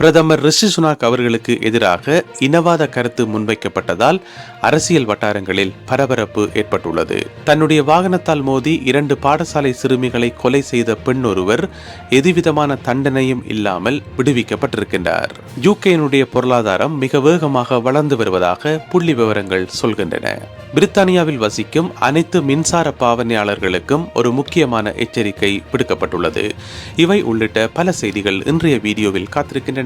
பிரதமர் ரிஷி சுனாக் அவர்களுக்கு எதிராக இனவாத கருத்து முன்வைக்கப்பட்டதால் அரசியல் வட்டாரங்களில் பரபரப்பு ஏற்பட்டுள்ளது. தன்னுடைய வாகனத்தால் மோதி இரண்டு பாடசாலை சிறுமிகளை கொலை செய்த பெண் ஒருவர் எதுவிதமான தண்டனையும் இல்லாமல் விடுவிக்கப்பட்டிருக்கின்றார். யூகேனுடைய பொருளாதாரம் மிக வேகமாக வளர்ந்து வருவதாக புள்ளி விவரங்கள் சொல்கின்றன. பிரித்தானியாவில் வசிக்கும் அனைத்து மின்சார பாவனையாளர்களுக்கும் ஒரு முக்கியமான எச்சரிக்கை விடுக்கப்பட்டுள்ளது. இவை உள்ளிட்ட பல செய்திகள் இன்றைய வீடியோவில் காத்திருக்கின்றன.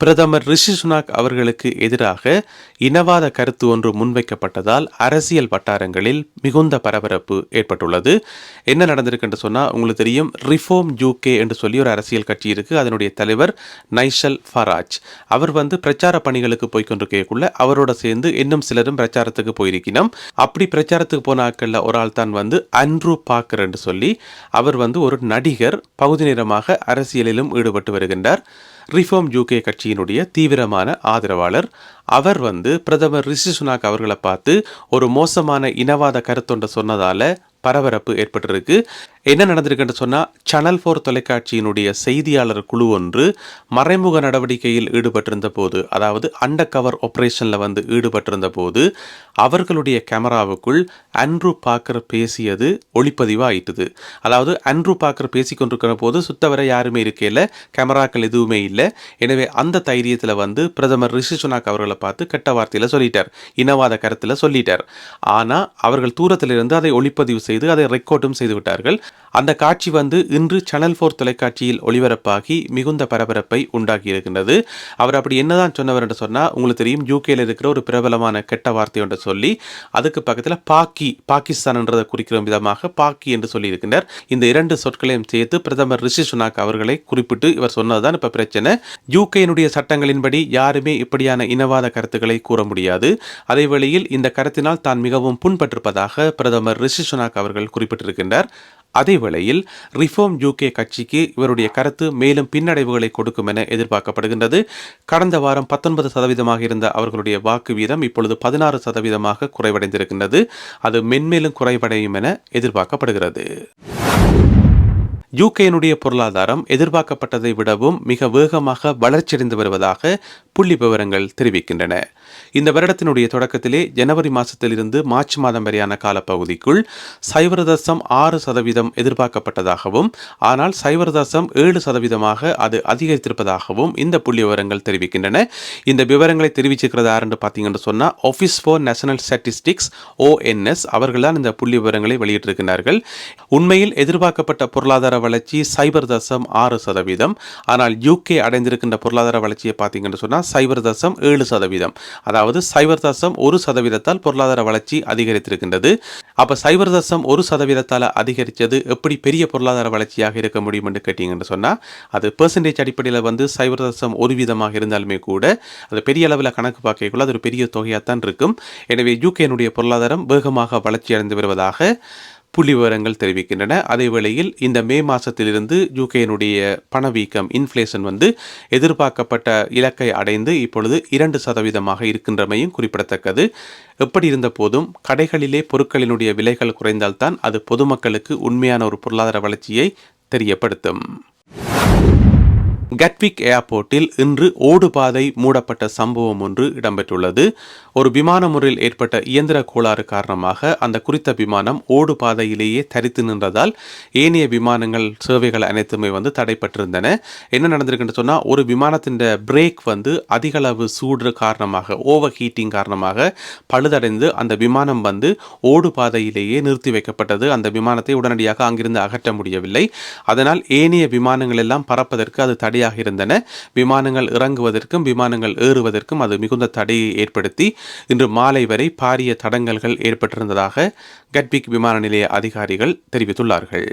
பிரதமர் ரிஷி சுனாக் அவர்களுக்கு எதிராக இனவாத கருத்து ஒன்று முன்வைக்கப்பட்டதால் அரசியல் வட்டாரங்களில் மிகுந்த பரபரப்பு ஏற்பட்டுள்ளது. என்ன நடந்திருக்கு என்று சொன்னால் உங்களுக்கு தெரியும் ரிஃபோம் யூகே என்று சொல்லி ஒரு அரசியல் கட்சி இருக்கு. அதனுடைய தலைவர் நைஷல் ஃபராஜ் அவர் வந்து பிரச்சார பணிகளுக்கு போய்கொண்டிருக்கக்குள்ள அவரோட சேர்ந்து இன்னும் சிலரும் பிரச்சாரத்துக்கு போயிருக்கணும் அப்படி பிரச்சாரத்துக்கு போன ஆட்களில் ஒரு ஆள் தான் வந்து அன்ரூ பாக்கர் என்று சொல்லி அவர் வந்து ஒரு நடிகர் பகுதி நேரமாக அரசியலிலும் ஈடுபட்டு வருகின்றார். ரிஃபார்ம் யூகே கட்சியினுடைய தீவிரமான ஆதரவாளர். அவர் வந்து பிரதமர் ரிஷி சுனாக் அவர்களை பார்த்து ஒரு மோசமான இனவாத கருத்தொன்றை சொன்னதால பரபரப்பு ஏற்பட்டிருக்கு. என்ன நடந்திருக்குன்னு சொன்னால் சேனல் ஃபோர் தொலைக்காட்சியினுடைய செய்தியாளர் குழு ஒன்று மறைமுக நடவடிக்கையில் ஈடுபட்டிருந்த போது அதாவது அண்டர் கவர் ஆப்ரேஷனில் வந்து ஈடுபட்டிருந்த போது அவர்களுடைய கேமராவுக்குள் அன்ரு பாக்கர் பேசியது ஒளிப்பதிவாயிட்டுது அதாவது அன்ரு பாக்கர் பேசி கொண்டிருக்கிற போது சுத்தவரை யாருமே இருக்கையில் கேமராக்கள் எதுவுமே இல்லை. எனவே அந்த தைரியத்தில் வந்து பிரதமர் ரிஷி சுனாக் அவர்களை பார்த்து கெட்ட வார்த்தையில் சொல்லிட்டார். இனவாத கருத்தில் சொல்லிட்டார். ஆனால் அவர்கள் தூரத்தில் இருந்து அதை ஒளிப்பதிவு செய்து அதை ரெக்கார்டும் செய்து விட்டார்கள். அந்த காட்சி வந்து இன்று சேனல் ஃபோர் தொலைக்காட்சியில் ஒளிபரப்பாகி மிகுந்த பரபரப்பை உண்டாக்கி இருக்கின்றது. அவர் அப்படி என்னதான் சொன்னவர் என்று சொன்னால் உங்களுக்கு தெரியும் யூகேல இருக்கிற ஒரு பிரபலமான கெட்ட வார்த்தை என்று சொல்லி அதுக்கு பக்கத்தில் பாக்கி பாகிஸ்தான் என்றதை குறிக்கிற விதமாக பாக்கி என்று சொல்லி இந்த இரண்டு சொற்களையும் சேர்த்து பிரதமர் ரிஷி சுனாக் அவர்களை குறிப்பிட்டு இவர் சொன்னதுதான் இப்போ பிரச்சனை. யூகேனுடைய சட்டங்களின்படி யாருமே இப்படியான இனவாத கருத்துக்களை கூற முடியாது. அதே வேளையில் இந்த கருத்தினால் தான் மிகவும் புண்பட்டிருப்பதாக பிரதமர் ரிஷி சுனாக் அவர்கள் குறிப்பிட்டிருக்கின்றார். அதேவேளையில் ரிஃபார்ம் யூகே கட்சிக்கு இவருடைய கருத்து மேலும் பின்னடைவுகளை கொடுக்கும் என எதிர்பார்க்கப்படுகின்றது. கடந்த வாரம் பத்தொன்பது சதவீதமாக இருந்த அவர்களுடைய வாக்கு வீதம் இப்பொழுது பதினாறு சதவீதமாக குறைவடைந்திருக்கின்றது. அது மென்மேலும் குறைவடையும் என எதிர்பார்க்கப்படுகிறது. யூகேனுடைய பொருளாதாரம் எதிர்பார்க்கப்பட்டதை விடவும் மிக வேகமாக வளர்ச்சியடைந்து வருவதாக புள்ளி விவரங்கள் தெரிவிக்கின்றன. இந்த வருடத்தினுடைய தொடக்கத்திலே ஜனவரி மாதத்திலிருந்து மார்ச் மாதம் வரையான காலப்பகுதிக்குள் சைவர தசம் ஆறு சதவீதம் எதிர்பார்க்கப்பட்டதாகவும் ஆனால் சைவரதசம் ஏழு சதவீதமாக அது அதிகரித்திருப்பதாகவும் இந்த புள்ளி விவரங்கள் தெரிவிக்கின்றன. இந்த விவரங்களை தெரிவிச்சிருக்கிறது யாருன்னு பார்த்தீங்கன்னு சொன்னால் office for national statistics ONS அவர்கள் தான் இந்த புள்ளி விவரங்களை வெளியிட்டிருக்கிறார்கள். உண்மையில் எதிர்பார்க்கப்பட்ட பொருளாதார வளர்ச்சி சைபர் தசம் ஆறு சதவீதம். ஆனால் யூகே அடைந்திருக்கின்ற பொருளாதார வளர்ச்சியை பார்த்தீங்கன்னு சொன்னால் சைபர் தசம் ஏழு சதவீதம். அதாவது சைபர் தசம் ஒரு சதவீதத்தால் பொருளாதார வளர்ச்சி அதிகரித்திருக்கின்றது. அப்போ சைபர் தசம் ஒரு சதவீதத்தால் அதிகரித்தது எப்படி பெரிய பொருளாதார வளர்ச்சியாக இருக்க முடியும் என்று கேட்டீங்கன்னு சொன்னால் அது பெர்சன்டேஜ் அடிப்படையில் வந்து சைபர் தசம் ஒரு வீதமாக இருந்தாலுமே கூட அது பெரிய அளவில் கணக்கு பார்க்கக்குள்ள அது ஒரு பெரிய தொகையாக தான் இருக்கும். எனவே யூகேனுடைய பொருளாதாரம் வேகமாக வளர்ச்சி அடைந்து வருவதாக புள்ளி விவரங்கள் தெரிவிக்கின்றன. அதே வேளையில் இந்த மே மாதத்திலிருந்து யூகேனுடைய பணவீக்கம் இன்ஃப்ளேஷன் வந்து எதிர்பார்க்கப்பட்ட இலக்கை அடைந்து இப்பொழுது இரண்டு சதவீதமாக இருக்கின்றமையும் குறிப்பிடத்தக்கது. எப்படி இருந்த போதும் கடைகளிலே பொருட்களினுடைய விலைகள் குறைந்தால்தான் அது பொதுமக்களுக்கு உண்மையான ஒரு பொருளாதார வளர்ச்சியை தெரியப்படுத்தும். கட்விக் ஏர்போர்ட்டில் இன்று ஓடுபாதை மூடப்பட்ட சம்பவம் ஒன்று இடம்பெற்றுள்ளது. ஒரு விமான முறையில் ஏற்பட்ட இயந்திர கோளாறு காரணமாக அந்த குறித்த விமானம் ஓடுபாதையிலேயே தரித்து நின்றதால் ஏனைய விமானங்கள் சேவைகள் அனைத்துமே வந்து தடைப்பட்டிருந்தன. என்ன நடந்திருக்குன்னு சொன்னால் ஒரு விமானத்தின் பிரேக் வந்து அதிகளவு சூடு காரணமாக ஓவர் ஹீட்டிங் காரணமாக பழுதடைந்து அந்த விமானம் வந்து ஓடுபாதையிலேயே நிறுத்தி வைக்கப்பட்டது. அந்த விமானத்தை உடனடியாக அங்கிருந்து அகற்ற முடியவில்லை. அதனால் ஏனைய விமானங்கள் எல்லாம் பறப்பதற்கு அது தடையாக தடையாக இருந்தன. விமானங்கள் இறங்குவதற்கும் விமானங்கள் ஏறுவதற்கும் அது மிகுந்த தடையை ஏற்படுத்தி இன்று மாலை வரை பாரிய தடங்கல்கள் ஏற்பட்டிருந்ததாக கட்விக் விமான நிலைய அதிகாரிகள் தெரிவித்துள்ளார்கள்.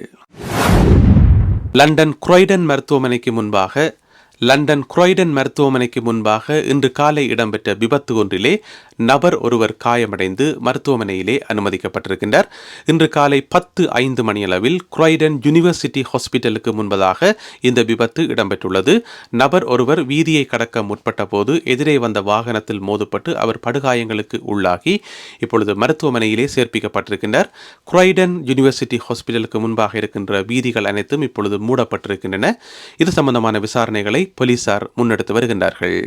லண்டன் குரோய்டன் மருத்துவமனைக்கு முன்பாக லண்டன் குரோய்டன் மருத்துவமனைக்கு முன்பாக இன்று காலை இடம்பெற்ற விபத்து ஒன்றிலே நபர் ஒருவர் காயமடைந்து மருத்துவமனையிலே அனுமதிக்கப்பட்டிருக்கின்றார். இன்று காலை பத்து ஐந்து மணியளவில் குரைடன் யூனிவர்சிட்டி ஹாஸ்பிட்டலுக்கு முன்பதாக இந்த விபத்து இடம்பெற்றுள்ளது. நபர் ஒருவர் வீதியை கடக்க முற்பட்ட போது எதிரே வந்த வாகனத்தில் மோதுப்பட்டு அவர் படுகாயங்களுக்கு உள்ளாகி இப்பொழுது மருத்துவமனையிலே சேர்ப்பிக்கப்பட்டிருக்கின்றார். குரைடன் யூனிவர்சிட்டி ஹாஸ்பிட்டலுக்கு முன்பாக இருக்கின்ற வீதிகள் அனைத்தும் இப்பொழுது மூடப்பட்டிருக்கின்றன. இது சம்பந்தமான விசாரணைகளை போலீசார் முன்னெடுத்து வருகின்றார்கள்.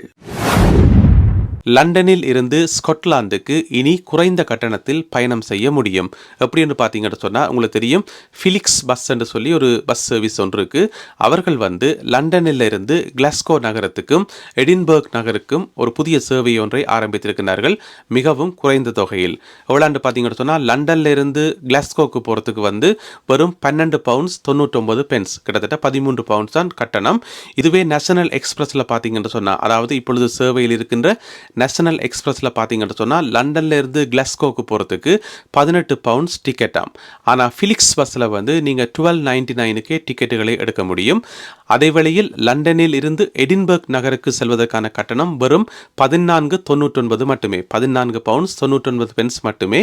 லண்டனில் இருந்து ஸ்காட்லாந்துக்கு இனி குறைந்த கட்டணத்தில் பயணம் செய்ய முடியும். எப்படின்னு பார்த்தீங்கன்னு சொன்னால் உங்களுக்கு தெரியும் ஃபிலிக்ஸ் பஸ் என்று சொல்லி ஒரு பஸ் சர்வீஸ் ஒன்று இருக்குது அவர்கள் வந்து லண்டனில் இருந்து கிளாஸ்கோ நகரத்துக்கும் எடின்பர்க் நகருக்கும் ஒரு புதிய சேவை ஒன்றை ஆரம்பித்திருக்கிறார்கள். மிகவும் குறைந்த தொகையில். எவ்வளாண்டு பார்த்தீங்கன்னு சொன்னால் லண்டனில் இருந்து கிளாஸ்கோக்கு போகிறதுக்கு வந்து வெறும் பன்னெண்டு பவுண்ட்ஸ் தொண்ணூற்றொம்பது பென்ஸ் கிட்டத்தட்ட பதிமூன்று பவுண்ட்ஸ் தான் கட்டணம். இதுவே நேஷனல் எக்ஸ்பிரஸில் பார்த்தீங்கன்னு சொன்னால் அதாவது இப்பொழுது சேவையில் இருக்கின்ற நேஷனல் எக்ஸ்பிரஸில் பார்த்தீங்கன்னு சொன்னால் லண்டன்லேருந்து கிளாஸ்கோக்கு போகிறதுக்கு பதினெட்டு பவுண்ட்ஸ் டிக்கெட்டாம் ஆனால் ஃபிலிக்ஸ் பஸ்ஸில் வந்து நீங்கள் டுவெல் நைன்டி நைனுக்கே டிக்கெட்டுகளை எடுக்க முடியும். அதே வேளையில் லண்டனில் இருந்து எடின்பர்க் நகருக்கு செல்வதற்கான கட்டணம் வெறும் பதினான்கு தொண்ணூற்றொன்பது மட்டுமே. பதினான்கு பவுண்ட்ஸ் தொண்ணூற்றொன்பது பென்ஸ் மட்டுமே.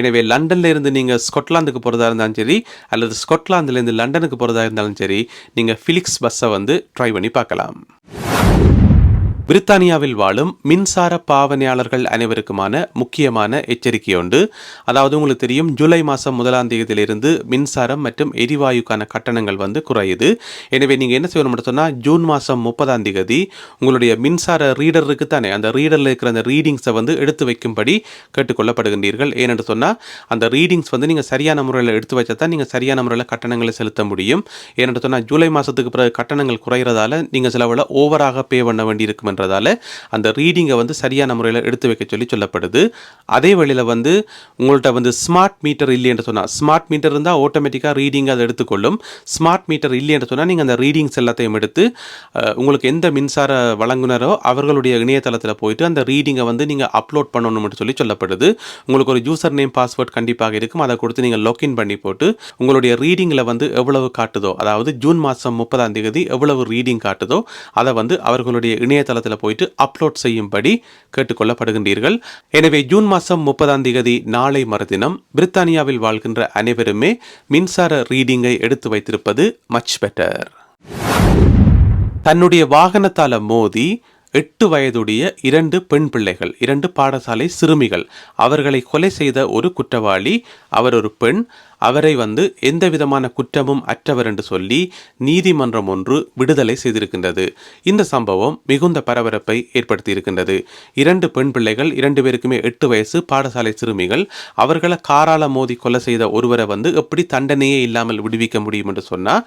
எனவே லண்டன்லேருந்து நீங்கள் ஸ்கொட்லாந்துக்கு போகிறதா இருந்தாலும் சரி அல்லது ஸ்கொட்லாந்துலேருந்து லண்டனுக்கு போகிறதா இருந்தாலும் சரி நீங்கள் ஃபிலிக்ஸ் பஸ்ஸை வந்து ட்ரை பண்ணி பார்க்கலாம். பிரித்தானியாவில் வாழும் மின்சார பாவனையாளர்கள் அனைவருக்குமான முக்கியமான எச்சரிக்கை உண்டு அதாவது உங்களுக்கு தெரியும் ஜூலை மாதம் முதலாம் தேதியிலிருந்து மின்சாரம் மற்றும் எரிவாயுக்கான கட்டணங்கள் வந்து குறையுது. எனவே நீங்கள் என்ன செய்யணும் சொன்னால் ஜூன் மாதம் முப்பதாம் தேதி உங்களுடைய மின்சார ரீடர் இருக்கு தானே அந்த ரீடரில் இருக்கிற அந்த ரீடிங்ஸை வந்து எடுத்து வைக்கும்படி கேட்டுக்கொள்ளப்படுகின்றீர்கள். ஏனென்று சொன்னால் அந்த ரீடிங்ஸ் வந்து நீங்கள் சரியான முறையில் எடுத்து வச்சா தான் நீங்கள் சரியான முறையில் கட்டணங்களை செலுத்த முடியும். ஏனென்று சொன்னால் ஜூலை மாதத்துக்கு பிறகு கட்டணங்கள் குறைகிறதால நீங்கள் சிலவில் ஓவராக பே பண்ண வேண்டியிருக்கும் என்றதால அந்த ரீடிங்கை வந்து சரியான முறையில் எடுத்து வைக்க சொல்லி சொல்லப்படுது. அதே வழியில் வந்து உங்கள்கிட்ட வந்து ஸ்மார்ட் மீட்டர் இல்லை என்று சொன்னால் ஸ்மார்ட் மீட்டர் இருந்தால் ஆட்டோமேட்டிக்காக ரீடிங் அதை எடுத்துக்கொள்ளும். ஸ்மார்ட் மீட்டர் இல்லை என்று சொன்னால் நீங்கள் அந்த ரீடிங்ஸ் எல்லாத்தையும் எடுத்து உங்களுக்கு எந்த மின்சார வழங்குனரோ அவர்களுடைய இணையதளத்தில் போயிட்டு அந்த ரீடிங்கை வந்து நீங்கள் அப்லோட் பண்ணணும்னு சொல்லி சொல்லப்படுது. உங்களுக்கு ஒரு யூசர் நேம் பாஸ்வேர்ட் கண்டிப்பாக இருக்கும். அதை கொடுத்து நீங்கள் லாக்இன் பண்ணி போட்டு உங்களுடைய ரீடிங்கில் வந்து எவ்வளவு காட்டுதோ அதாவது ஜூன் மாதம் முப்பதாம் தேதி எவ்வளவு ரீடிங் காட்டுதோ அதை வந்து அவர்களுடைய இணையதளத்தில் போயிட்டு அப்லோட் செய்யும்படி கேட்டுக்கொள்ளப்படுகின்றீர்கள். எனவே ஜூன் மாதம் முப்பதாம் தேதி நாளை மறுதினம் பிரித்தானியாவில் வாழ்கின்ற அனைவருமே மின்சார ரீடிங்கை எடுத்து வைத்திருப்பது மச் பெட்டர் தன்னுடைய வாகனத்தால் மோதி எட்டு வயதுடைய இரண்டு பெண் பிள்ளைகள் இரண்டு பாடசாலை சிறுமிகள் அவர்களை கொலை செய்த ஒரு குற்றவாளி அவர் ஒரு பெண் அவரை வந்து எந்த விதமான குற்றமும் அற்றவர் என்று சொல்லி நீதிமன்றம் ஒன்று விடுதலை செய்திருக்கின்றது. இந்த சம்பவம் மிகுந்த பரபரப்பை ஏற்படுத்தியிருக்கின்றது. இரண்டு பெண் பிள்ளைகள் இரண்டு பேருக்குமே எட்டு வயசு பாடசாலை சிறுமிகள் அவர்களை காரால மோதி கொலை செய்த ஒருவரை வந்து எப்படி தண்டனையே இல்லாமல் விடுவிக்க முடியும் என்று சொன்னால்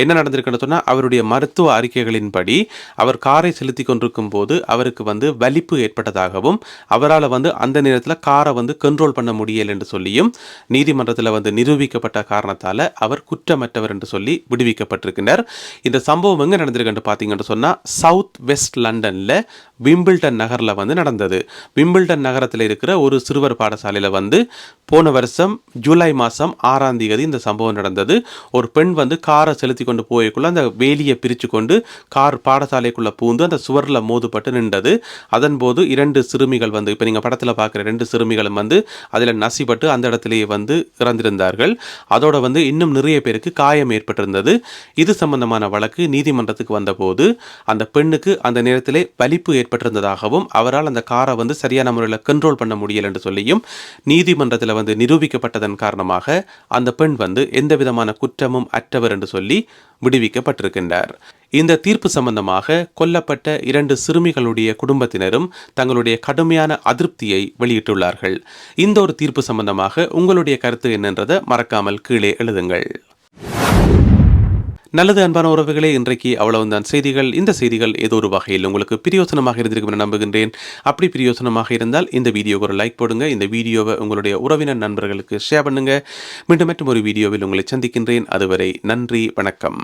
என்ன நடந்திருக்குன்னு சொன்னால் அவருடைய மருத்துவ அறிக்கைகளின்படி அவர் காரை செலுத்தி கொண்டிருக்கும் போது அவருக்கு வந்து வலிப்பு ஏற்பட்டதாகவும் அவரால் வந்து அந்த நேரத்தில் காரை வந்து கண்ட்ரோல் பண்ண முடியல என்று சொல்லியும் நீதிமன்றத்தில் வந்து நிரூபிக்கப்பட்ட காரணத்தால் அவர் குற்றமற்றவர் என்று சொல்லி விடுவிக்கப்பட்டிருக்கிறார் இந்த சம்பவம் எங்கே நடந்திருக்குன்னு பார்த்தீங்கன்னு சொன்னால் சவுத் வெஸ்ட் லண்டனில் விம்பிள்டன் நகரில் வந்து நடந்தது. விம்பிள்டன் நகரத்தில் இருக்கிற ஒரு சிறுவர் பாடசாலையில் வந்து போன வருஷம் ஜூலை மாதம் ஆறாம் தேதி இந்த சம்பவம் நடந்தது. ஒரு பெண் வந்து காரை செலுத்தி கொண்டு போய்க்குள்ள அந்த வேலியை பிரித்து கொண்டு கார் பாடசாலைக்குள்ளே பூந்து அந்த சுவரில் மோதுபட்டு நின்றது. அதன் போது இரண்டு சிறுமிகள் வந்து இப்போ நீங்கள் படத்தில் பார்க்குற ரெண்டு சிறுமிகளும் வந்து அதில் நசிப்பட்டு அந்த இடத்துலேயே வந்து இறந்திருந்தார்கள். அதோட வந்து இன்னும் நிறைய பேருக்கு காயம் ஏற்பட்டிருந்தது. இது சம்பந்தமான வழக்கு நீதிமன்றத்துக்கு வந்தபோது அந்த பெண்ணுக்கு அந்த நேரத்திலே வலிப்பு ஏற்பட்டிருந்ததாகவும் அவரால் அந்த காரை வந்து சரியான முறையில் கண்ட்ரோல் பண்ண முடியல என்று சொல்லியும் நீதிமன்றத்தில் வந்து நிரூபிக்கப்பட்டதன் காரணமாக அந்த பெண் வந்து எந்த விதமான குற்றமும் அற்றவர் என்று சொல்லி விடுவிக்கப்பட்டிருக்கின்றார். இந்த தீர்ப்பு சம்பந்தமாக கொல்லப்பட்ட இரண்டு சிறுமிகளுடைய குடும்பத்தினரும் தங்களுடைய கடுமையான அதிருப்தியை வெளியிட்டுள்ளார்கள். இந்த ஒரு தீர்ப்பு சம்பந்தமாக உங்களுடைய கருத்து என்னன்றதை மறக்காமல் கீழே எழுதுங்கள். நல்லது அன்பான உறவுகளே இன்றைக்கு அவ்வளவுதான். செய்திகள் இந்த செய்திகள் ஏதோ ஒரு வகையில் உங்களுக்கு பிரியோசனமாக இருந்திருக்கும் என நம்புகின்றேன். அப்படி பிரியோசனமாக இருந்தால் இந்த வீடியோக்கு ஒரு லைக் போடுங்க. இந்த வீடியோவை உங்களுடைய உறவினர் நண்பர்களுக்கு ஷேர் பண்ணுங்க. மீண்டும் மற்றும் ஒரு வீடியோவில் உங்களை சந்திக்கின்றேன். அதுவரை நன்றி வணக்கம்.